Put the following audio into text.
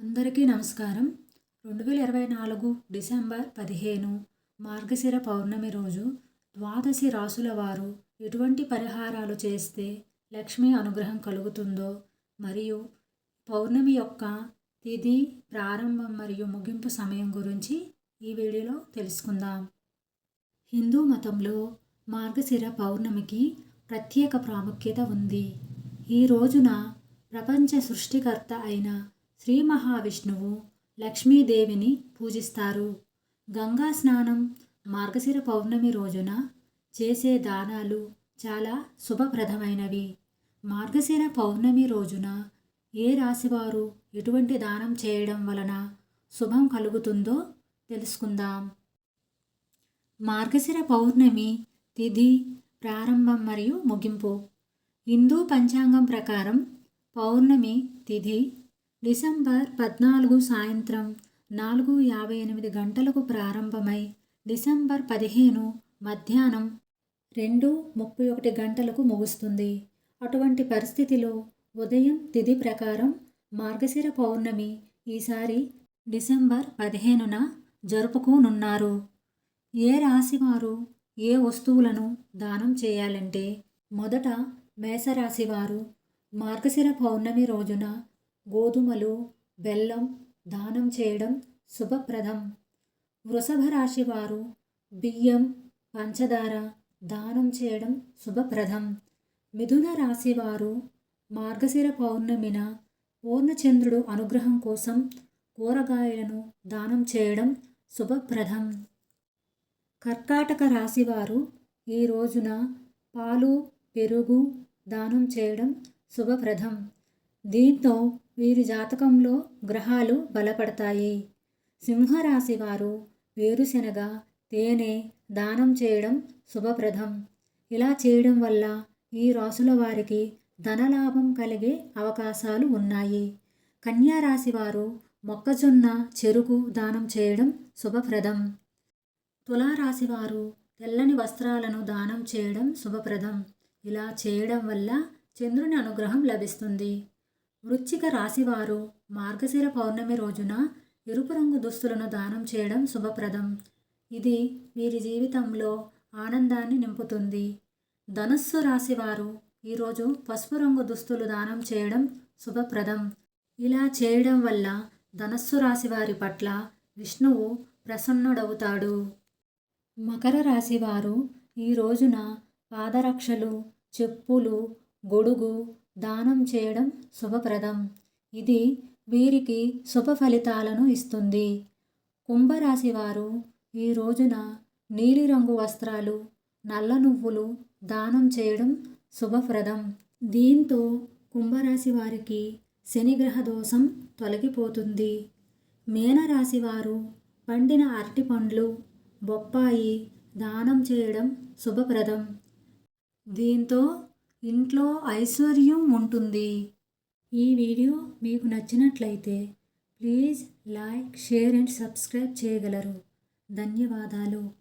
అందరికీ నమస్కారం. రెండు వేల ఇరవై నాలుగు డిసెంబర్ పదిహేను మార్గశిర పౌర్ణమి రోజు ద్వాదశి రాసుల వారు ఎటువంటి పరిహారాలు చేస్తే లక్ష్మీ అనుగ్రహం కలుగుతుందో మరియు పౌర్ణమి యొక్క తిథి ప్రారంభం మరియు ముగింపు సమయం గురించి ఈ వీడియోలో తెలుసుకుందాం. హిందూ మతంలో మార్గశిర పౌర్ణమికి ప్రత్యేక ప్రాముఖ్యత ఉంది. ఈ రోజున ప్రపంచ సృష్టికర్త అయిన శ్రీ మహావిష్ణువు లక్ష్మీదేవిని పూజిస్తారు. గంగా స్నానం మార్గశిర పౌర్ణమి రోజున చేసే దానాలు చాలా శుభప్రదమైనవి. మార్గశిర పౌర్ణమి రోజున ఏ రాశివారు ఎటువంటి దానం చేయడం వలన శుభం కలుగుతుందో తెలుసుకుందాం. మార్గశిర పౌర్ణమి తిథి ప్రారంభం మరియు ముగింపు. హిందూ పంచాంగం ప్రకారం పౌర్ణమి తిథి డిసెంబర్ పద్నాలుగు సాయంత్రం నాలుగు యాభై ఎనిమిది గంటలకు ప్రారంభమై డిసెంబర్ పదిహేను మధ్యాహ్నం రెండు ముప్పై ఒకటి గంటలకు ముగుస్తుంది. అటువంటి పరిస్థితిలో ఉదయం తిథి ప్రకారం మార్గశిర పౌర్ణమి ఈసారి డిసెంబర్ పదిహేనున జరుపుకోనున్నారు. ఏ రాశివారు ఏ వస్తువులను దానం చేయాలంటే మొదట మేషరాశివారు మార్గశిర పౌర్ణమి రోజున గోధుమలు బెల్లం దానం చేయడం శుభప్రదం. వృషభ రాశి వారు బియ్యం పంచదార దానం చేయడం శుభప్రదం. మిథున రాశి వారు మార్గశిర పౌర్ణమిన పూర్ణచంద్రుడు అనుగ్రహం కోసం కూరగాయలను దానం చేయడం శుభప్రదం. కర్కాటక రాశివారు ఈ రోజున పాలు పెరుగు దానం చేయడం శుభప్రదం. దీంతో వీరి జాతకంలో గ్రహాలు బలపడతాయి. సింహరాశి వారు వేరుశెనగ తేనె దానం చేయడం శుభప్రదం. ఇలా చేయడం వల్ల ఈ రాసుల వారికి ధనలాభం కలిగే అవకాశాలు ఉన్నాయి. కన్యారాశి వారు మొక్కజొన్న చెరుకు దానం చేయడం శుభప్రదం. తులారాశి వారు తెల్లని వస్త్రాలను దానం చేయడం శుభప్రదం. ఇలా చేయడం వల్ల చంద్రుని అనుగ్రహం లభిస్తుంది. వృచ్చిక రాశివారు మార్గశిర పౌర్ణమి రోజున ఎరుపు రంగు దుస్తులను దానం చేయడం శుభప్రదం. ఇది వీరి జీవితంలో ఆనందాన్ని నింపుతుంది. ధనస్సు రాశివారు ఈరోజు పసుపు రంగు దుస్తులు దానం చేయడం శుభప్రదం. ఇలా చేయడం వల్ల ధనస్సు రాశి వారి పట్ల విష్ణువు ప్రసన్నుడవుతాడు. మకర రాశివారు ఈ రోజున పాదరక్షలు చెప్పులు గొడుగు దానం చేయడం శుభప్రదం. ఇది వీరికి శుభ ఫలితాలను ఇస్తుంది. కుంభరాశి వారు ఈ రోజున నీలిరంగు వస్త్రాలు నల్ల నువ్వులు దానం చేయడం శుభప్రదం. దీంతో కుంభరాశి వారికి శనిగ్రహ దోషం తొలగిపోతుంది. మీనరాశి వారు పండిన అరటి పండ్లు బొప్పాయి దానం చేయడం శుభప్రదం. దీంతో ఇంట్లో ఐశ్వర్యం ఉంటుంది. ఈ వీడియో మీకు నచ్చినట్లయితే please like share and subscribe చేయగలరు. ధన్యవాదాలు.